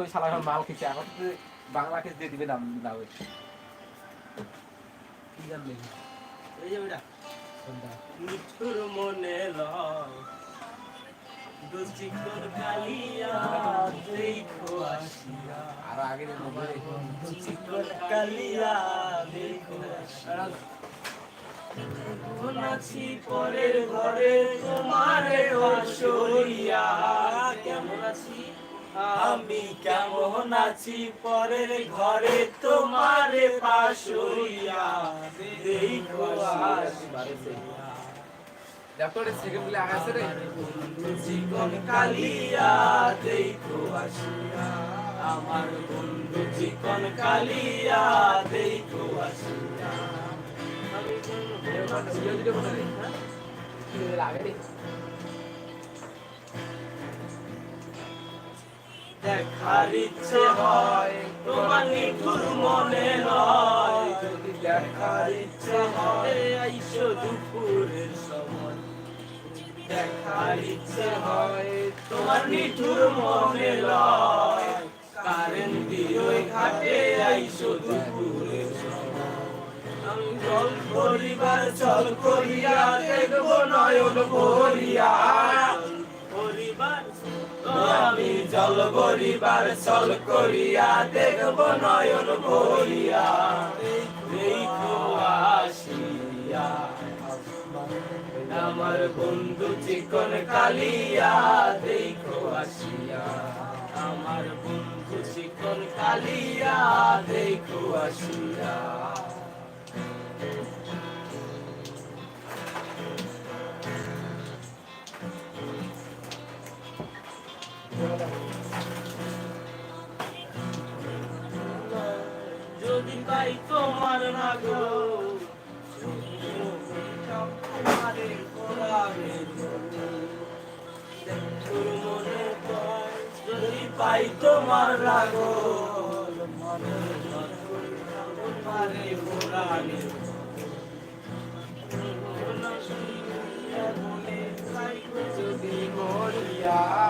ওই শালা এখন মাল খেয়েছে এখন তো বাংলা কেস দিয়ে দিবে দাম দাও কি গান দেখি। এই যে ওইটা। মিঠুর মনে লয় দুচি কোর কালিয়া দেখো আসিয়া। আর আগে মোবাইল দুচি কোর কালিয়া দেখো আছি পরের ঘরে তোমারে কেমন আছি? আমি কেমন আছি পরের ঘরে তোমারে পাশরিয়া? দেখো আসিয়া সেকেন্ড গুলি আগে রে। জীবন কালিয়া দেখো আসিয়া আমার বন্ধু জীবন কালিয়া দেখো আসিয়া আমি ভিডিও দিতে কোথায় রে আগে রে দেখার ইচ্ছে হয়, তোমার নিঠুর মনে নয়। যদি দেখার ইচ্ছে হয় আইসো দুপুরের সময়। দেখার ইচ্ছে হয়, তোমার নিঠুর মনে লয় কারেন্ট দিয়ে ঘাটে, আইসো দুপুরের সময়। আমি জল পরিবার চল করিয়া, দেখব নয়ন ভরিয়া। আমি জল পরিবার চল করিয়া দেখব নয়ন ভরিয়া। আসিয়া, আমার বন্ধু চিকন কালিয়া, দেখো আসিয়া, আমার বন্ধু চিকন কালিয়া, দেখো আসিয়া। যদি পাই তোমার না গো যদি পাই তোমার মনে তোমারে কোরআনে যদি মরিয়া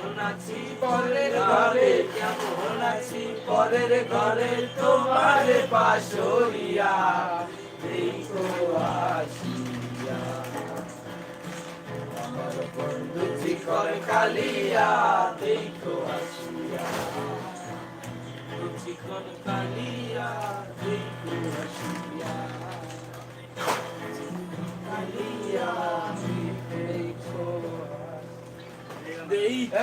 আছি পরের ঘরে, কেমন আছি পরের ঘরে? তোমারে পাশরিয়া দেখো আসিয়া। আমার বন্ধু চিকন কালিয়া দেখো আসিয়া। চিকন কালিয়া দেখো আসিয়া। না?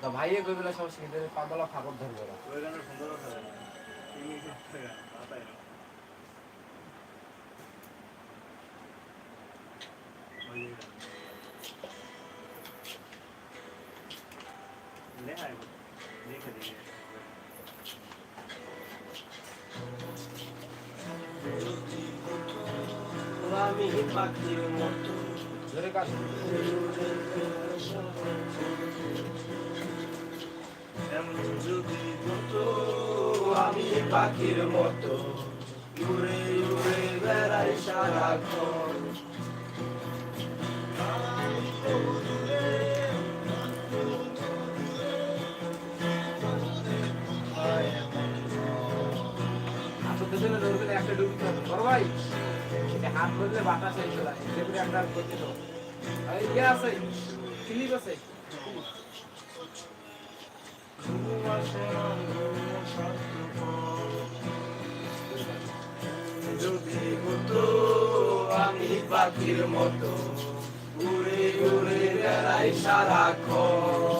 না। ভাইয়ে কই বলে সমস্যা কিন্তু পাগলা ফাগর ধরবে না আমি পাখির মতো উড়ে উড়ে বেড়াই সারাক্ষণ একটা ডুবি বড় ভাই হাত ধরলে বাতাস আসে যেগুলো একটা করতে তো ইয়ে আছে ক্লিপ আছে। যদি হতো আমি পাখির মতো, উড়ে উড়ে বেড়াই সারাক্ষণ।